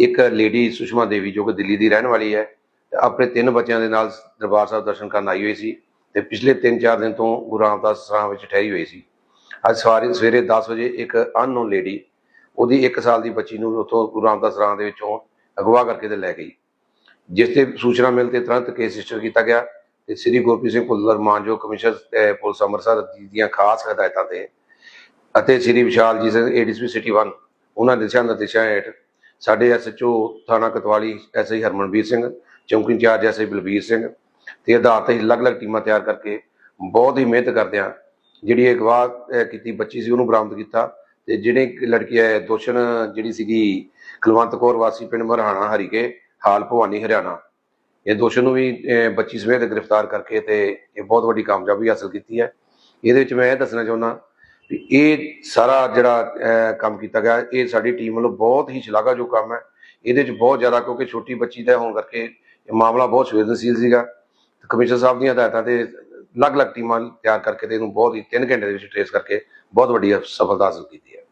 ਇੱਕ ਲੇਡੀ ਸੁਸ਼ਮਾ ਦੇਵੀ ਜੋ ਕਿ ਦਿੱਲੀ ਦੀ ਰਹਿਣ ਵਾਲੀ ਹੈ, ਆਪਣੇ ਤਿੰਨ ਬੱਚਿਆਂ ਦੇ ਨਾਲ ਦਰਬਾਰ ਸਾਹਿਬ ਦਰਸ਼ਨ ਕਰਨ ਆਈ ਹੋਈ ਸੀ ਤੇ ਪਿਛਲੇ 3-4 ਦਿਨ ਤੋਂ ਗੁਰੂ ਰਾਮਦਾਸ ਸਰਾਂ ਵਿੱਚ ਠਹਿਰੀ ਹੋਈ ਸੀ। ਅੱਜ ਸਵਾਰੇ ਸਵੇਰੇ 10 ਵਜੇ ਇੱਕ ਅਨਨੋਨ ਲੇਡੀ, ਉਹਦੀ 1 ਸਾਲ ਦੀ ਬੱਚੀ ਨੂੰ ਉੱਥੋਂ ਗੁਰੂ ਰਾਮਦਾਸ ਸਰਾਂ ਦੇ ਵਿੱਚੋਂ ਅਗਵਾ ਕਰਕੇ ਤੇ ਲੈ ਗਈ। ਜਿਸ ਤੇ ਸੂਚਨਾ ਮਿਲ ਤੇ ਤੁਰੰਤ ਕੇਸ ਰਜਿਸਟਰ ਕੀਤਾ ਗਿਆ ਤੇ ਸ੍ਰੀ ਗੁਰਪ੍ਰੀਤ ਸਿੰਘ ਭੁੱਲਰ ਮਾਨਜੋ ਕਮਿਸ਼ਨਰ ਪੁਲਿਸ ਅੰਮ੍ਰਿਤਸਰ ਦੀਆਂ ਖਾਸ ਹਦਾਇਤਾਂ ਤੇ ਅਤੇ ਸ੍ਰੀ ਵਿਸ਼ਾਲ ਜੀ ਸਿੰਘ ਏਡੀਸਪੀ ਸਿਟੀ 1 ਉਹਨਾਂ ਦਿਸ਼ਾ ਨਿਰਦੇਸ਼ਾਂ ਹੇਠ ਸਾਡੇ ਐਸਐਚਓ ਥਾਣਾ ਕਤਵਾਲੀ ਐਸਆਈ ਹਰਮਨਵੀਰ ਸਿੰਘ ਚੌਂਕੀ ਇੰਚਾਰਜ ਐਸਆਈ ਬਲਬੀਰ ਸਿੰਘ ਤੇ ਆਧਾਰ ਤੇ ਅਲੱਗ-ਅਲੱਗ ਟੀਮਾਂ ਤਿਆਰ ਕਰਕੇ ਬਹੁਤ ਹੀ ਮਿਹਨਤ ਕਰਦਿਆਂ ਜਿਹੜੀ ਇਹ ਅਗਵਾ ਕੀਤੀ ਬੱਚੀ ਸੀ ਉਹਨੂੰ ਬਰਾਮਦ ਕੀਤਾ ਤੇ ਜਿਹੜੇ ਲੜਕੀ ਹੈ ਦੋਸ਼ਣ ਜਿਹੜੀ ਸੀਗੀ ਕੁਲਵੰਤ ਕੌਰ ਵਾਸੀ ਪਿੰਡ ਮਰਹਾਣਾ ਹਰੀਕੇ ਹਾਲ ਭਵਾਨੀ ਹਰਿਆਣਾ। ਇਹ ਦੋਸ਼ਣ ਨੂੰ ਵੀ ਅਹ, ਬੱਚੀ ਸਮੇਤ ਗ੍ਰਿਫਤਾਰ ਕਰਕੇ ਤੇ ਇਹ ਬਹੁਤ ਵੱਡੀ ਕਾਮਯਾਬੀ ਹਾਸਲ ਕੀਤੀ ਹੈ। ਇਹਦੇ ਵਿੱਚ ਮੈਂ ਇਹ ਦੱਸਣਾ ਚਾਹੁੰਦਾ ਵੀ ਇਹ ਸਾਰਾ ਜਿਹੜਾ ਕੰਮ ਕੀਤਾ ਗਿਆ, ਇਹ ਸਾਡੀ ਟੀਮ ਵੱਲੋਂ ਬਹੁਤ ਹੀ ਸ਼ਲਾਘਾਯੋਗ ਕੰਮ ਹੈ। ਇਹਦੇ 'ਚ ਬਹੁਤ ਜ਼ਿਆਦਾ, ਕਿਉਂਕਿ ਛੋਟੀ ਬੱਚੀ ਦਾ ਹੋਣ ਕਰਕੇ ਇਹ ਮਾਮਲਾ ਬਹੁਤ ਸੰਵੇਦਨਸ਼ੀਲ ਸੀਗਾ। ਤੇ ਕਮਿਸ਼ਨਰ ਸਾਹਿਬ ਦੀਆਂ ਹਦਾਇਤਾਂ ਤੇ ਅਲੱਗ-ਅਲੱਗ ਟੀਮਾਂ ਤਿਆਰ ਕਰਕੇ ਤੇ ਇਹਨੂੰ ਬਹੁਤ ਹੀ 3 ਘੰਟੇ ਦੇ ਵਿੱਚ ਟ੍ਰੇਸ ਕਰਕੇ ਬਹੁਤ ਵੱਡੀ ਸਫਲਤਾ ਹਾਸਲ ਕੀਤੀ ਹੈ।